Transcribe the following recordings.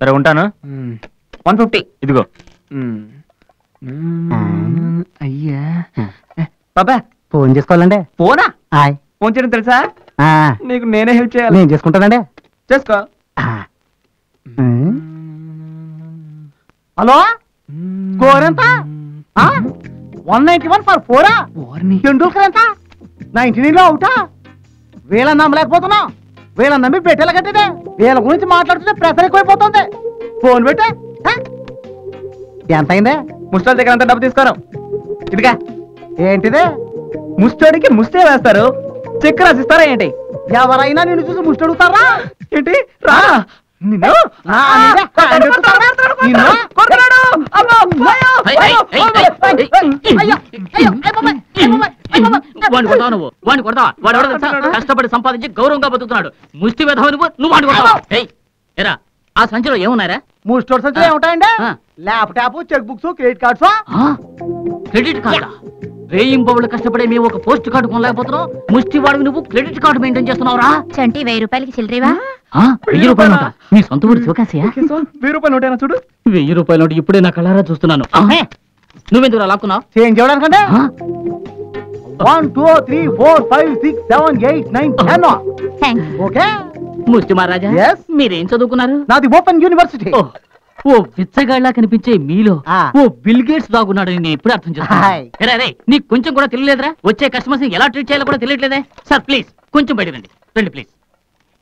సరే ఉంటాను? One fifty. ఇదిగో. అయ్యా. బాబా ఫోన్ చేసుకోవాలండి. ఫోనా? హాయ్ ఫోన్ చేయడం తెలుసా? నీకు నేనే హెల్ప్ చేయాలి? నేను చేసుకుంటానండి. చేసుకో. హలో? స్కోర్ ఎంత? వన్ నైన్టీ వన్ ఫర్ ఫోరా? టెండూల్కర్ ఎంత నైన్టీ నైన్లో అవుటా? వీళ్ళని నమ్మలేకపోతున్నాం వీళ్ళని నమ్మి పెట్టేలా కట్టిదే వీళ్ళ గురించి మాట్లాడుతుంటే ప్రెషర్ ఎక్కువైపోతుంది. ఫోన్ పెట్టే? ఎంత అయిందే దగ్గర అంతా డబ్బు తీసుకోరు. ఇదిగా ఏంటిది? ముస్టాడికి ముస్తే వేస్తారు. చెక్ రాసిస్తారా ఏంటి? ఎవరైనా నిన్ను చూసి ముష్టి అడుగుతారా ఏంటి? రా. నిన్ను నా మీద హ్యాండ్ ఎత్తుతారా? నిన్ను? కొడుతున్నాడు! అమ్మో! అయ్యో! అయ్యో! అయ్యో, అయ్యో, అయ్య బాబాయ్, అయ్య బాబాయ్, అయ్య బాబాయ్. వాడిని కొడతావు నువ్వు? వాడిని కొడతావా? వాడు ఎవడో తెలుసా? కష్టపడి సంపాదించి గౌరవంగా బతుకుతున్నాడు. ముష్టి వెధవ నువ్వు? నువ్వు వాడిని కొడతావా? ఏయ్ ఎరా ఆ సంచిలో ఏమున్నారా ముస్టోడ్ సంచులు ఏముంటాయండి? ఆ. Laptop check books credit cards. ఆ? క్రెడిట్ కార్డా? వేయింపవులు కష్టపడే మేము ఒక పోస్ట్ కార్డు కొనలేకపోతున్నాం. ముష్టి వాడివి నువ్వు క్రెడిట్ కార్డు మెయింటైన్ చేస్తున్నావురా? చంటి వెయ్యి రూపాయలకి చిల్లరేవా? ఆ? వెయ్యి రూపాయలు నోటా? మీ సొంత ఊరు శివకాశియా? వెయ్యి రూపాయలు నోటేనా చూడు? వెయ్యి రూపాయల నోటు ఇప్పుడే నా కళ్ళారా చూస్తున్నాను? నువ్వెందుకు లాక్కున్నావు? చేంజ్ చేయడానికంటే ఆ? One two three four five six seven eight nine ten okay ముష్టి మహారాజా Yes? మీరేం చదువుకున్నారు? నాది ఓపెన్ యూనివర్సిటీ ఓ, ఓ బిచ్చగాళ్ళ కనిపించే మీలో ఆ. ఓ బిల్ గేట్స్ నేను ఎప్పుడు అర్థం హాయ్. చేస్తాను నీకు కొంచెం కూడా తెలియలేదురా? వచ్చే కస్టమర్స్ ఎలా ట్రీట్ చేయాలో కూడా తెలియట్లేదే? సార్ ప్లీజ్ కొంచెం బయట రండి రండి ప్లీజ్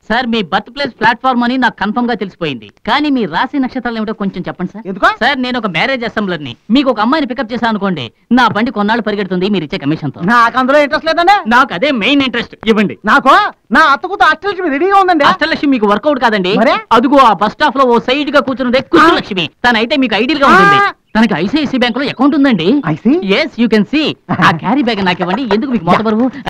సార్ మీ బర్త్ ప్లేస్ ప్లాట్ఫామ్ అని నాకు కన్ఫర్మ్గా తెలిసిపోయింది. కానీ మీ రాశి నక్షత్రాలు ఏమిటో కొంచెం చెప్పండి సార్. ఎందుకో? సార్ నేను ఒక మ్యారేజ్ అసెంబ్లర్ని. మీకు ఒక అమ్మాయిని పికప్ చేశాను అనుకోండి నా బండి కొన్నాళ్ళు పరిగెడుతుంది మీరు ఇచ్చే కమిషన్తో నాకు అందులో ఇంట్రెస్ట్ లేదండి. నాకు అదే మెయిన్ ఇంట్రెస్ట్ ఇవ్వండి. నాకు? నా అత్తకుతో అష్టలక్ష్మి రెడీగా ఉందండి. అష్టలక్ష్మి మీకు వర్కౌట్ కాదండి? అదుగో ఆ బస్ స్టాప్లో ఓ సైడ్గా కూర్చున్నదే కుష్ఠలక్ష్మి తనైతే మీకు ఐడియల్గా ఉంటుంది. తనకి ఐసిఐసి బ్యాంక్లో అకౌంట్ ఉందండి. ఎస్ యూ కెన్ సీ ఆ క్యారీ బ్యాగ్ నాకు ఇవ్వండి. ఎందుకు మీకు మోత బరువు